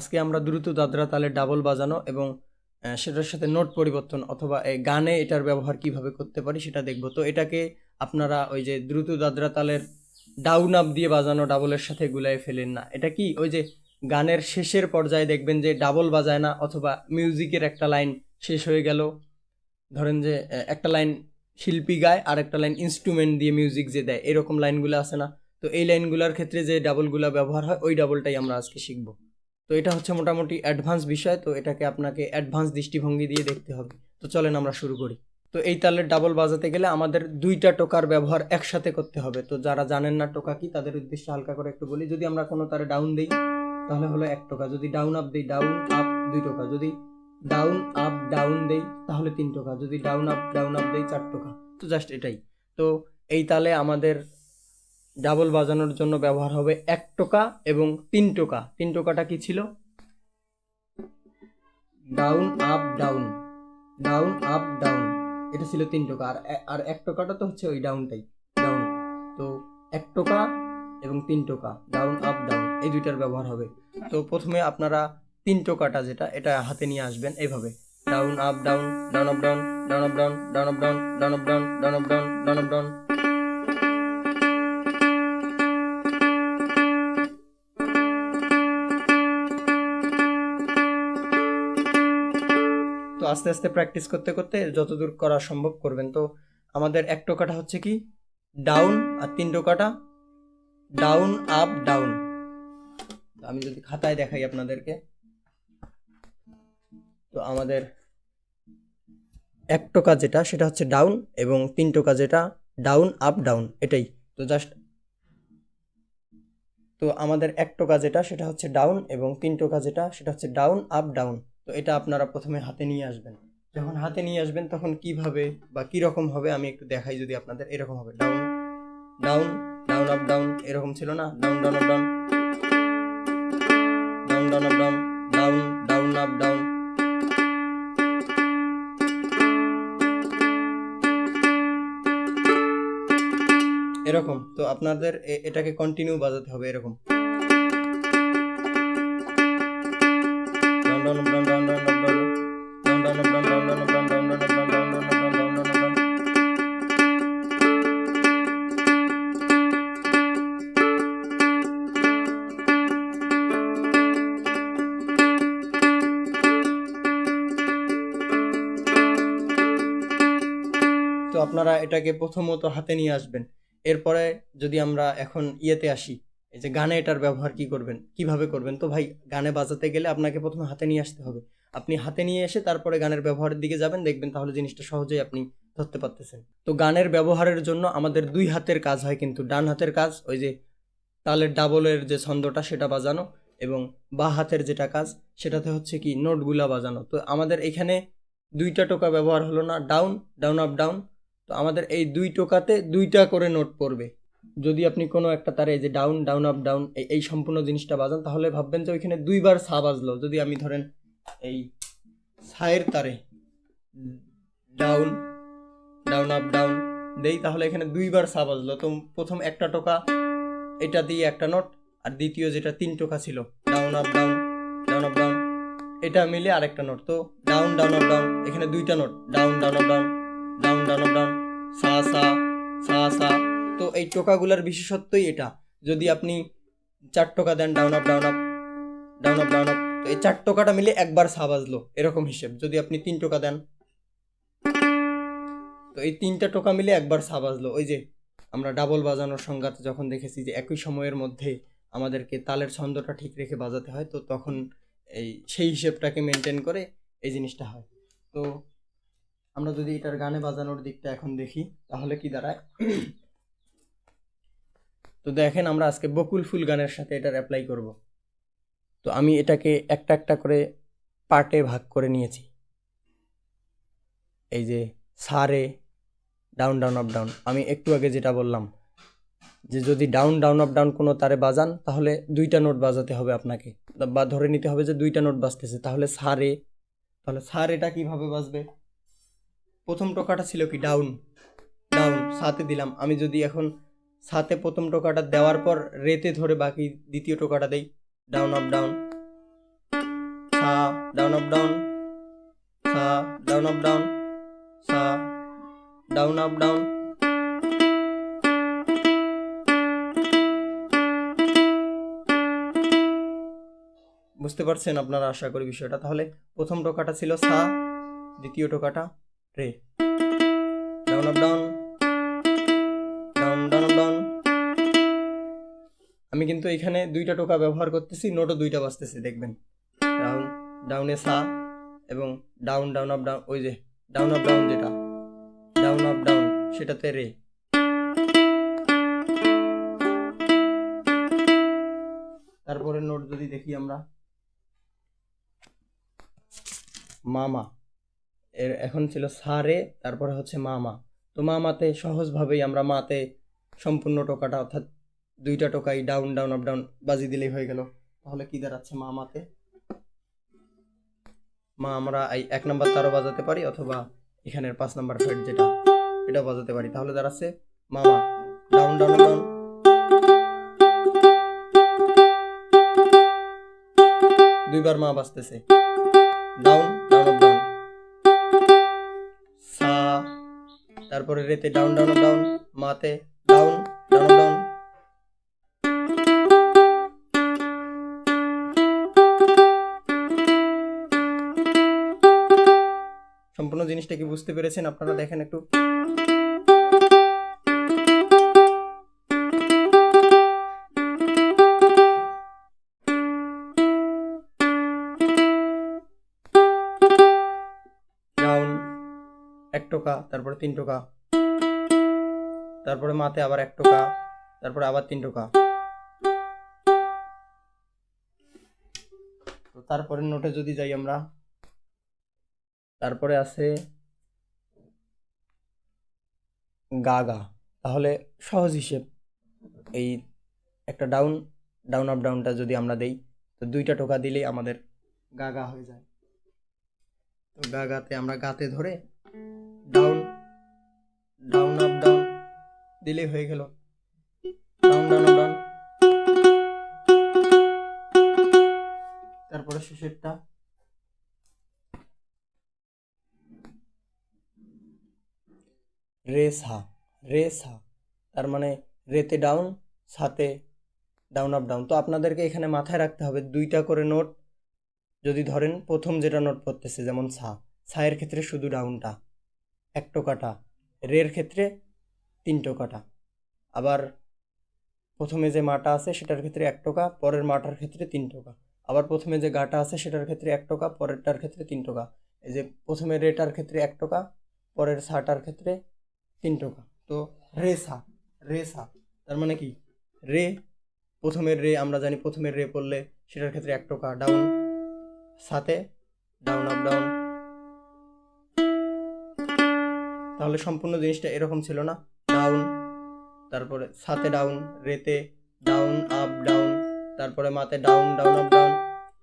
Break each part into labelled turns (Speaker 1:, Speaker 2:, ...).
Speaker 1: আজকে আমরা দ্রুত দাদরা তালে ডাবল বাজানো এবং সেটার সাথে নোট পরিবর্তন অথবা এই গানে এটার ব্যবহার কীভাবে করতে পারি সেটা দেখব। তো এটাকে আপনারা ওই যে দ্রুত দাদরা তালের ডাউন আপ দিয়ে বাজানো ডাবলের সাথে গুলাই ফেলেন না। এটা কি ওই যে গানের শেষের পর্যায়ে দেখবেন যে ডাবল বাজায় না অথবা মিউজিকের একটা লাইন শেষ হয়ে গেল। ধরেন যে একটা লাইন শিল্পী গায় আর একটা লাইন ইনস্ট্রুমেন্ট দিয়ে মিউজিক যে দেয়, এরকম লাইনগুলো আছে না? তো এই লাইনগুলোর ক্ষেত্রে যে ডাবলগুলো ব্যবহার হয়, ওই ডাবলটাই আমরা আজকে শিখব। তো এটা হচ্ছে মোটামুটি অ্যাডভান্স বিষয়, তো এটাকে আপনাকে অ্যাডভান্স দৃষ্টিভঙ্গি দিয়ে দেখতে হবে। তো চলেন আমরা শুরু করি। তো এই তালের ডাবল বাজাতে গেলে আমাদের দুইটা টোকার ব্যবহার একসাথে করতে হবে। তো যারা জানেন না টোকা কি, তাদের উদ্দেশ্যে হালকা করে একটু বলি। যদি আমরা কোনো তারে ডাউন দিই, তাহলে হলো এক টোকা। যদি ডাউন আপ দিই ডাউন আপ দুই টোকা। যদি ডাউন আপ ডাউন দেই, তাহলে তিন টোকা। যদি ডাউন আপ ডাউন আপ দেই, চার টোকা। তো জাস্ট এটাই। তো এই তালে আমাদের ডাবল বাজানোর জন্য ব্যবহার হবে এক টোকা এবং তিন টোকা তিন টোকাটা কি ছিল down up down down up down এটা ছিল তিন টোকা আর আর এক টোকাটা তো হচ্ছে ওই ডাউনটাই ডাউন তো এক টোকা এবং তিন টোকা ডাউন আপ ডাউন এই দুইটার ব্যবহার হবে তো প্রথমে আপনারা তিন টোকাটা যেটা এটা হাতে নিয়ে আসবেন এইভাবে down up down down up down down up down down up down down up down down up down down up down তো আস্তে আস্তে প্র্যাকটিস করতে করতে যতদূর করা সম্ভব করবেন। তো আমাদের এক টোকাটা হচ্ছে কি? ডাউন আর তিন টোকাটা। ডাউন আপ ডাউন আমি যদি খাতায় দেখাই আপনাদেরকে। তো আমাদের এক টোকা যেটা, সেটা হচ্ছে ডাউন এবং তিন টোকা যেটা ডাউন আপ ডাউন এটাই। তো জাস্ট তো আমাদের এক টোকা যেটা, সেটা হচ্ছে ডাউন এবং তিন টোকা যেটা, সেটা হচ্ছে ডাউন আপ ডাউন তো এটা আপনারা প্রথমে হাতে নিয়ে আসবেন। যখন হাতে নিয়ে আসবেন, তখন কীভাবে বা কি রকম হবে আমি একটু দেখাই যদি আপনাদের এরকম হবে। Down down down up down এরকম ছিল না? Down down up down down down up down down down up down এরকম। তো আপনাদের এটাকে কন্টিনিউ বাজাতে হবে এরকম। এটাকে প্রথমত হাতে নিয়ে আসবেন। এরপরে যদি আমরা এখন ইয়েতে আসি, এই যে গানে এটার ব্যবহার কি করবেন, কীভাবে করবেন? তো ভাই, গানে বাজাতে গেলে আপনাকে প্রথমে হাতে নিয়ে আসতে হবে। আপনি হাতে নিয়ে এসে তারপরে গানের ব্যবহারের দিকে যাবেন, দেখবেন তাহলে জিনিসটা সহজেই আপনি ধরতে পারতেছেন। তো গানের ব্যবহারের জন্য আমাদের দুই হাতের কাজ হয় কিন্তু, ডান হাতের কাজ, ওই যে তালের ডাবলের যে ছন্দটা, সেটা বাজানো এবং বা হাতের যেটা কাজ, সেটাতে হচ্ছে কি, নোটগুলা বাজানো। তো আমাদের এখানে দুইটা টোকা ব্যবহার হলো না, ডাউন ডাউন, আপ, ডাউন। তো আমাদের এই দুই টোকাতে দুইটা করে নোট পড়বে। যদি আপনি কোনো একটা তারে যে ডাউন ডাউন আপ ডাউন এই সম্পূর্ণ জিনিসটা বাজান, তাহলে ভাববেন যে ওইখানে দুইবার সা বাজলো। যদি আমি ধরেন এই সায়ের তারে ডাউন ডাউন আপ ডাউন দেই, তাহলে এখানে দুইবার সা বাজলো। তো প্রথম একটা টোকা, এটা দিয়ে একটা নোট, আর দ্বিতীয় যেটা তিন টোকা ছিল down up down down up down এটা মিলে আরেকটা নোট। তো ডাউন ডাউন আপ ডাউন এখানে দুইটা note down down up down down down down সা সা সা সা। তো এই টোকাগুলোর বিশেষত্বই এটা। যদি আপনি চার টোকা দেন down up down up down up down up তো এই চার টোকাটা মিলে একবার সা বাজলো, এরকম হিসেব। যদি আপনি তিন টোকা দেন, তো এই তিনটা টোকা মিলে একবার সা বাজলো। ওই যে আমরা ডাবল বাজানোর সংঘাত যখন দেখেছি যে একই সময়ের মধ্যে আমাদেরকে তালের ছন্দটা ঠিক রেখে বাজাতে হয়, তো তখন এই সেই হিসেবটাকে মেনটেন করে এই জিনিসটা হয়। তো আমরা যদি এটার গানে বাজানোর দিকটা এখন দেখি, তাহলে কি দাঁড়ায়? তো দেখেন আমরা আজকে বকুল ফুল গানের সাথে এটার অ্যাপ্লাই করব। তো আমি এটাকে একটা একটা করে পার্টে ভাগ করে নিয়েছি। এই যে সারে, ডাউন ডাউন, আপ, ডাউন। আমি একটু আগে যেটা বললাম, যে যদি ডাউন ডাউন, আপ, ডাউন কোনো তারে বাজান, তাহলে দুইটা নোট বাজাতে হবে আপনাকে। বা ধরে নিতে হবে যে দুইটা নোট বাজতেছে, তাহলে সারে, তাহলে সার এটা কীভাবে বাজবে? প্রথম টোকাটা ছিল কি? ডাউন ডাউন সাতে দিলাম। আমি যদি এখন সাতে প্রথম টোকাটা দেওয়ার পর রেতে ধরে বাকি দ্বিতীয় টোকাটা দেই। ডাউন আপ ডাউন সা ডাউন আপ ডাউন সা ডাউন আপ ডাউন সা ডাউন আপ ডাউন বুঝতে পারছেন আপনারা আশা করি বিষয়টা? তাহলে প্রথম টোকাটা ছিল সা, দ্বিতীয় টোকাটা রে। Down, up, down. Down down, up, down. আমি কিন্তু এখানে দুইটা টোকা ব্যবহার করতেছি, নোটও দুইটা বাজতেছে, দেখবেন। ডাউন, ডাউনে সা এবং ডাউন ডাউন, আপ, ডাউন, ওই যে, ডাউন, আপ, ডাউন যেটা। ডাউন, আপ, ডাউন, সেটাতে রে। তারপরে নোট যদি দেখি আমরা। মামা। এর এখন ছিল সারে, তারপরে হচ্ছে মামা। তো মামাতে সহজভাবেই আমরা মাতে সম্পূর্ণ টোকাটা, অর্থাৎ দুইটা টোকাই ডাউন ডাউন আপ ডাউন বাজি দিলেই হয়ে গেল। তাহলে কি দাঁড়াচ্ছে মামাতে? মা, আমরা এই এক নাম্বার তারও বাজাতে পারি, অথবা এখানের পাঁচ নাম্বার ফেট যেটা এটা বাজাতে পারি। তাহলে দাঁড়াচ্ছে মামা ডাউন ডাউন ডাউন দুইবার মা বাজতেছে। তারপরে রেতে ডাউন ডাউন ডাউন মাতে ডাউন ডাউন ডাউন সম্পূর্ণ জিনিসটা কি বুঝতে পেরেছেন? আপনারা দেখেন একটু। এক টোকা, তারপরে তিন টোকা। তারপরে মাতে আবার এক টোকা, তারপরে আবার তিন টোকা। তো তারপরে নোটে যদি যাই আমরা, তারপরে আছে গা গা তাহলে সহজ হিসেব, এই একটা ডাউন ডাউন আপ ডাউনটা যদি আমরা দেই, তো দুইটা টোকা দিলেই আমাদের গা গা হয়ে যায়। তো গা গাতে আমরা গাতে ধরে ডাউন ডাউন আপ ডাউন দিলেই হয়ে গেল। ডাউন ডাউন আপ ডাউন তারপরে শেষেরটা। রে সা রে সা তার মানে রেতে ডাউন সাতে ডাউন আপ ডাউন তো আপনাদেরকে এখানে মাথায় রাখতে হবে, দুইটা করে নোট যদি ধরেন, প্রথম যেটা নোট পড়তেছে, যেমন সা। সায়ের ক্ষেত্রে শুধু ডাউনটা এক টোকাটা, রের ক্ষেত্রে তিন টোকাটা। আবার প্রথমে যে মাটা আছে সেটার ক্ষেত্রে এক টোকা, পরের মাটার ক্ষেত্রে তিন টোকা। আবার প্রথমে যে গাটা আছে সেটার ক্ষেত্রে এক টোকা, পরেরটার ক্ষেত্রে তিন টোকা। এই যে প্রথমে রেটার ক্ষেত্রে এক টোকা, পরের সাটার ক্ষেত্রে তিন টোকা। তো রে সা রে সা, তার মানে কি? রে, প্রথমের রে আমরা জানি প্রথমের রে পড়লে সেটার ক্ষেত্রে এক টোকা, ডাউন। সাথে ডাউন, আপ, ডাউন। তাহলে সম্পূর্ণ জিনিসটা এরকম ছিল না। ডাউন তারপরে সাথে ডাউন রেতে ডাউন আপ ডাউন তারপরে মাতে ডাউন ডাউন আপ ডাউন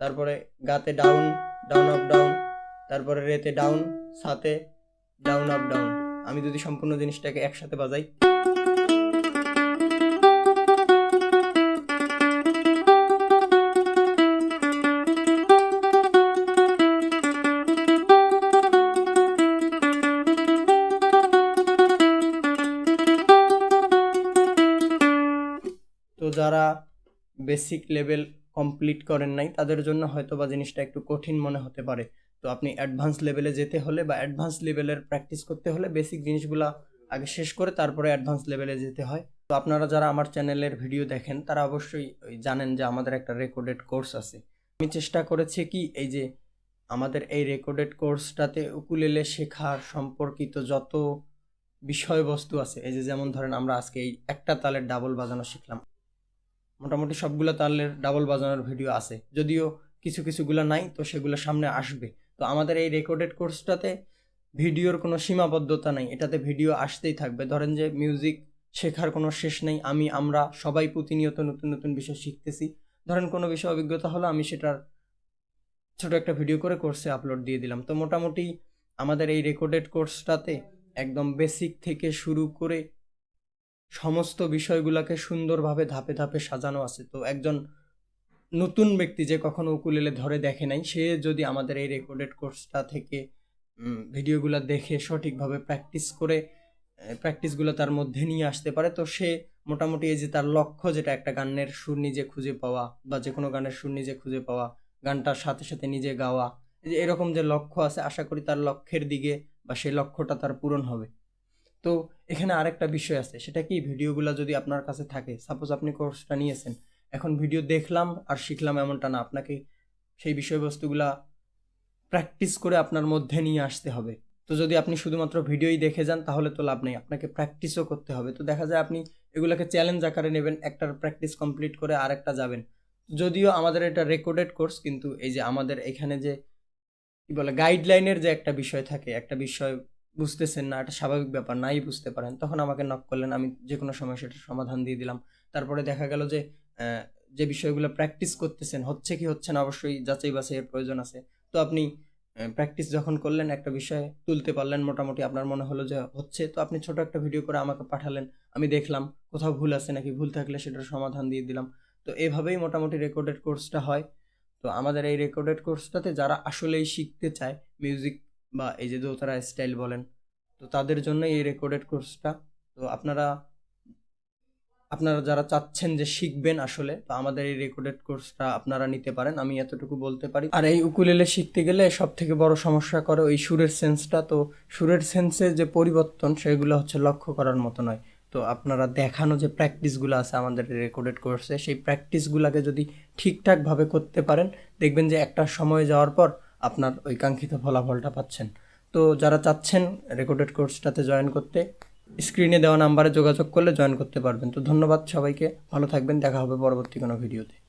Speaker 1: তারপরে গাতে ডাউন ডাউন আপ ডাউন তারপরে রেতে ডাউন সাথে ডাউন আপ ডাউন আমি যদি সম্পূর্ণ জিনিসটাকে একসাথে বাজাই। বেসিক লেভেল কমপ্লিট করেন নাই, তাদের জন্য হয়তো বা জিনিসটা একটু কঠিন মনে হতে পারে। তো আপনি অ্যাডভান্স লেভেলে যেতে হলে বা অ্যাডভান্স লেভেলের প্র্যাকটিস করতে হলে বেসিক জিনিসগুলা আগে শেষ করে তারপরে অ্যাডভান্স লেভেলে যেতে হয়। তো আপনারা যারা আমার চ্যানেলের ভিডিও দেখেন, তারা অবশ্যই জানেন যে আমাদের একটা রেকর্ডেড কোর্স আছে। আমি চেষ্টা করেছি কি এই যে আমাদের এই রেকর্ডেড কোর্সটাতে উকুলেলে শেখার সম্পর্কিত যত বিষয়বস্তু আছে, এই যে যেমন ধরেন আমরা আজকে এই একটা তালের ডাবল বাজানো শিখলাম। মোটামুটি সবগুলো তালের ডাবল বাজানোর ভিডিও আছে। যদিও কিছু কিছুগুলো নাই, তো সেগুলো সামনে আসবে। তো আমাদের এই রেকর্ডেড কোর্সটাতে ভিডিওর কোনো সীমাবদ্ধতা নেই। এটাতে ভিডিও আসতেই থাকবে। ধরেন যে মিউজিক শেখার কোনো শেষ নেই। আমি, আমরা সবাই প্রতিনিয়ত নতুন নতুন বিষয় শিখতেছি। ধরেন কোনো বিষয় অভিজ্ঞতা হলো, আমি সেটার ছোট একটা ভিডিও করে কোর্সে আপলোড দিয়ে দিলাম। তো মোটামুটি আমাদের এই রেকর্ডেড কোর্সটাতে একদম বেসিক থেকে শুরু করে সমস্ত বিষয়গুলোকে সুন্দরভাবে ধাপে ধাপে সাজানো আছে। তো একজন নতুন ব্যক্তি যে কখনো উকুলেলে ধরে দেখে নাই, সে যদি আমাদের এই রেকর্ডেড কোর্সটা থেকে ভিডিওগুলো দেখে সঠিকভাবে প্র্যাকটিস করে প্র্যাকটিসগুলো তার মধ্যে নিয়ে আসতে পারে, তো সে মোটামুটি এই যে তার লক্ষ্য যেটা একটা গানের সুর নিজে খুঁজে পাওয়া বা যে কোনো গানের সুর নিজে খুঁজে পাওয়া, গানটার সাথে সাথে নিজে গাওয়া যে এরকম যে লক্ষ্য আছে, আশা করি তার লক্ষ্যের দিকে বা সেই লক্ষ্যটা তার পূরণ হবে। তো এখানে আরেকটা বিষয় আছে, সেটা কি? ভিডিওগুলো যদি আপনার কাছে থাকে সাপোজ আপনি কোর্সটা নিয়েছেন, এখন ভিডিও দেখলাম আর শিখলাম এমনটা না, আপনাকে সেই বিষয়বস্তুগুলা প্র্যাকটিস করে আপনার মধ্যে নিয়ে আসতে হবে। তো যদি আপনি শুধুমাত্র ভিডিওই দেখে যান, তাহলে তো লাভ নেই, আপনাকে প্র্যাকটিসও করতে হবে। তো দেখা যায় আপনি এগুলোকে চ্যালেঞ্জ আকারে নেবেন, একটার প্র্যাকটিস কমপ্লিট করে আরেকটা যাবেন। যদিও আমাদের এটা রেকর্ডেড কোর্স কিন্তু এই যে আমাদের এখানে যে, কি বলে গাইডলাইনের যে একটা বিষয় থাকে, একটা বিষয় বুঝতেছেন না, এটা স্বাভাবিক ব্যাপার, নাই বুঝতে পারেন। তখন আমাকে নক করলেন, আমি যে কোনো সময় সেটার সমাধান দিয়ে দিলাম। তারপরে দেখা গেল যে যে বিষয়গুলো প্র্যাকটিস করতেছেন, হচ্ছে কি হচ্ছে না, অবশ্যই যাচাই বাছাইয়ের প্রয়োজন আছে। তো আপনি প্র্যাকটিস যখন করলেন, একটা বিষয়ে তুলতে পারলেন, মোটামুটি আপনার মনে হলো যে হচ্ছে, তো আপনি ছোট একটা ভিডিও করে আমাকে পাঠালেন, আমি দেখলাম, কোথাও ভুল আছে নাকি, ভুল থাকলে সেটার সমাধান দিয়ে দিলাম। তো এভাবেই মোটামুটি রেকর্ডেড কোর্সটা হয়। তো আমাদের এই রেকর্ডেড কোর্সটাতে যারা আসলেই শিখতে চায় মিউজিক বা এই যে দোতারা স্টাইল বলেন, তো তাদের জন্য এই রেকর্ডেড কোর্সটা তো আপনারা আপনারা যারা চাচ্ছেন যে শিখবেন আসলে, তো আমাদের এই রেকর্ডেড কোর্সটা আপনারা নিতে পারেন। আমি এতটুকু বলতে পারি। আর এই উকুলেলে শিখতে গেলে সব থেকে বড় সমস্যা করে ওই সুরের সেন্সটা তো সুরের সেন্সের যে পরিবর্তন, সেগুলো হচ্ছে লক্ষ্য করার মতো নয়। তো আপনারা দেখানো যে প্র্যাকটিসগুলো আছে আমাদের রেকর্ডেড কোর্সে সেই প্র্যাকটিসগুলোকে যদি ঠিকঠাকভাবে করতে পারেন, দেখবেন যে একটা সময় যাওয়ার পর আপনার ওই কাঙ্ক্ষিত ফলাফলটা পাচ্ছেন। তো যারা চাচ্ছেন রেকর্ডেড কোর্সটাতে জয়েন করতে স্ক্রিনে দেওয়া নাম্বারে যোগাযোগ করলে জয়েন করতে পারবেন। তো ধন্যবাদ সবাইকে। ভালো থাকবেন। দেখা হবে পরবর্তী কোনো ভিডিওতে